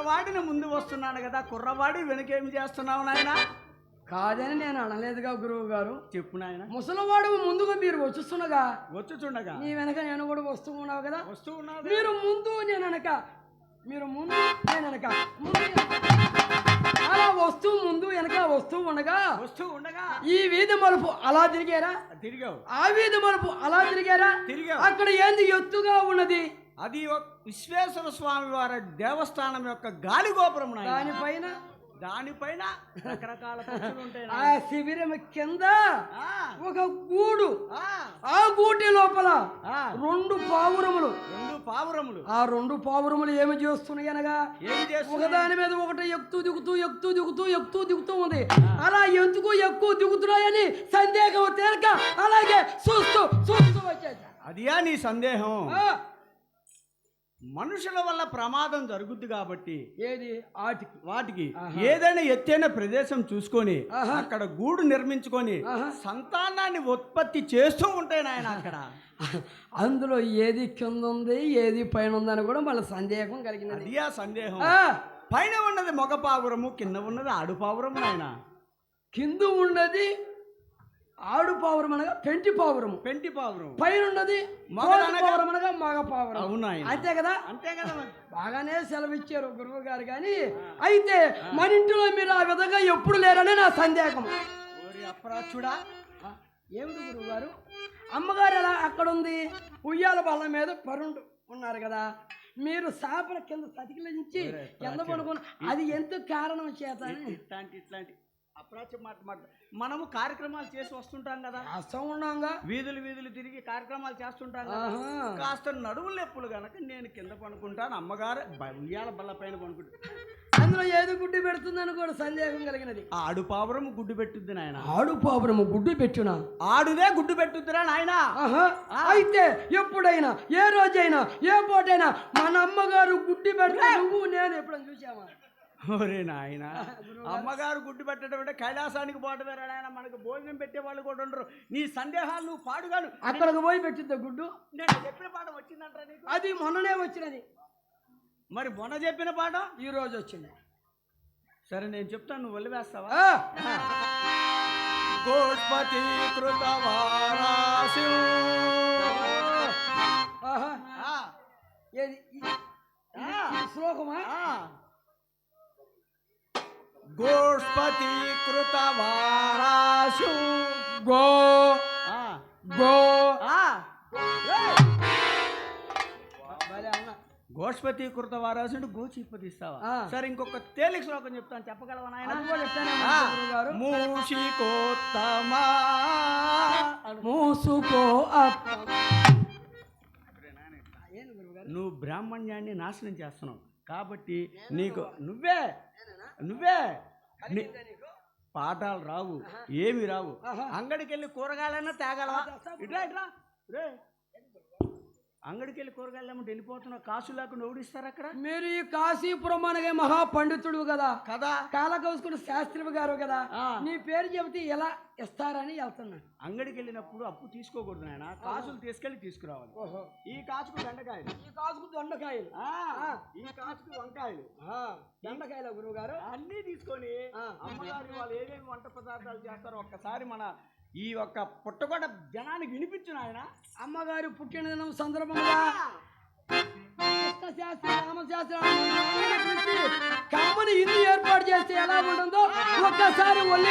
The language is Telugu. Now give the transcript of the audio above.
ముందు వస్తున్నాను కదా కుర్రవాడి వెనకేమి చేస్తున్నావు నాయన? కాదని నేను అనలేదుగా గురువు గారు. చెప్పు నాయన. ముసలివాడు ముందుగా మీరు వచ్చుస్తుండగా వచ్చుచుండగా. నీ వెనక నేను కూడా వస్తూ ఉన్నావు కదా? వస్తూ ఉన్నావు మీరు ముందు నేను వెనక. మీరు ముందు నేను వెనక. అలా వస్తూ ముందు వెనక వస్తూ ఉండగా వస్తూ ఉండగా ఈ వీధి మలుపు అలా తిరిగారా? తిరిగావు. ఆ వీధి మలుపు అలా తిరిగారా? తిరిగావు. అక్కడ ఏంది ఎత్తుగా ఉన్నది? అది విశ్వేశ్వర స్వామి వారి దేవస్థానం యొక్క గాలి గోపురం నాయన. దానిపైన దానిపైన రకరకాల ఆ. శిబిరం కింద ఒక గూడు. ఆ, గూటి లోపల రెండు పావురములు. రెండు పావురములు. ఆ రెండు పావురములు ఏమి చేస్తున్నాయి అనగా ఏం చేస్తున్నాయి? ఒకదాని మీద ఒకటి ఎక్కుతూ దిగుతూ ఎక్కుతూ దిగుతూ ఎక్కుతూ దిగుతూ ఉంది. అలా ఎందుకు ఎక్కువ దిగుతున్నాయని సందేహం తేలిక అలాగే చూస్తూ చూస్తూ వచ్చేసా? అదియా నీ సందేహం. మనుషుల వల్ల ప్రమాదం జరుగుద్ది కాబట్టి ఏది వాటికి ఆహా. ఏదైనా ఎత్తైన ప్రదేశం చూసుకొని. అక్కడ గూడు నిర్మించుకొని. సంతానాన్ని ఉత్పత్తి చేస్తూ ఉంటాయి నాయన అక్కడ అందులో ఏది కింద ఉంది ఏది పైన ఉందని కూడా మళ్ళీ సందేహం కలిగినది అదియా సందేహం ఆ, పైన ఉన్నది మగ పావురము కింద ఉన్నది ఆడు పావురము నాయన కింద ఉన్నది ఆడు పావురం అనగా పెంటి పావురము పెంటి పావురం. పైన ఉన్నది పావురం అనగా మగ పావురం. అవును అంతే కదా? అంతే కదా. బాగానే సెలవిచ్చారు గురువు గారు కానీ అయితే మన ఇంటిలో మీరు ఆ విధంగా ఎప్పుడు లేరని నా సందేహం. అప్రాచుడా. ఏమిటి గురువు గారు? అమ్మగారు ఎలా అక్కడ ఉంది ఉయ్యాల బల్ల మీద పరుండు ఉన్నారు కదా. మీరు సాపల కింద సతికిలించి కింద పడుకుని అది ఎంత కారణం చేత? ఇట్లాంటి ఇట్లాంటి అప్రాచ మాట మాట. మనము కార్యక్రమాలు చేసి వస్తుంటాం కదా. అస్తం ఉన్నాగా వీధులు వీధులు తిరిగి కార్యక్రమాలు చేస్తుంటాం కదా. కాస్త నడువులు నొప్పులు గనక నేను కింద పనుకుంటాను అమ్మగారు ఉయ్యాల బల్ల పైన పనుకుంటాను అందులో ఏది గుడ్డు పెడుతుందని కూడా సందేహం కలిగినది. ఆడు పావురం గుడ్డు పెట్టుద్ది నాయన. ఆడు పాపురము గుడ్డు పెట్టునా? ఆడుదే గుడ్డు పెట్టుద్దిరా నాయన. అయితే ఎప్పుడైనా ఏ రోజైనా ఏ పూటైనా మన అమ్మగారు గుడ్డి పెడితే నువ్వు నేను ఎప్పుడైనా చూసామా ఒరే నాయన. అమ్మగారు గుడ్డు పెట్టడం అంటే కైలాసానికి పోవటమేరా నాయన. మనకు భోజనం పెట్టే వాళ్ళు కూడా ఉండరు. నీ సందేహాలు నువ్వు పాడుగాను అక్కడికి పోయి పెట్టిద్దా గుడ్డు? నేను చెప్పిన పాఠం వచ్చిందంటారా నీకు? అది మొన్ననే వచ్చినది. మరి మొన్న చెప్పిన పాఠం? ఈ రోజు వచ్చింది. సరే నేను చెప్తాను. నువ్వు వదిలివేస్తావా ఆ, గోష్పతి కృత. ఏది? శ్లోకమా? గోష్పతి గో గో. గోష్పతి కృత వారాసుడు గోచిపతి ఇస్తావా. సరే ఇంకొక తేలిక శ్లోకం చెప్తాను. చెప్పగలవా నాయన. మూషికోత్తమా? మూసుకో? నువ్వు బ్రాహ్మణ్యాన్ని నాశనం చేస్తున్నావు. కాబట్టి నీకు నువ్వే నువ్వే. పాఠాలు రావు ఏమి రావు. అంగడికి వెళ్ళి కూరగాయలన్నా తేగలవా? ఇట్లా ఇట్లా. రే. అంగడికి వెళ్ళి కూరగాయలు ఏమంటే వెళ్ళిపోతున్నావు కాసు లేకుండా ఓడిస్తారు అక్కడ? మీరు ఈ కాశీపురం అనగా మహా పండితుడు కదా. కదా? కాల కౌసుకున్న శాస్త్రి గారు కదా. నీ పేరు చెబితే ఎలా ఇస్తారని వెళ్తున్నాను. అంగడికి వెళ్ళినప్పుడు అప్పు తీసుకోకూడదు నాయన కాసులు తీసుకెళ్ళి తీసుకురావాలి. ఓహో. ఈ కాచుకు బెండకాయలు ఈ కాసుకు దొండకాయలు. ఆ, ఈ కాచుకు వంకాయలు. దొండకాయల గురువు గారు? అన్నీ తీసుకొని. అమ్మగారి వాళ్ళు ఏమేమి వంట పదార్థాలు చేస్తారో ఒక్కసారి మన ఈ యొక్క పుట్టగొడ్డ జనానికి వినిపించిన ఆయన అమ్మగారు పుట్టినదినం సందర్భంగా కృష్ణ శాస్త్రి రామశాస్త్రి కమ్మని ఇల్లు ఏర్పాటు చేస్తే ఎలా ఉంటుందో ఒక్కసారి ఒళ్ళు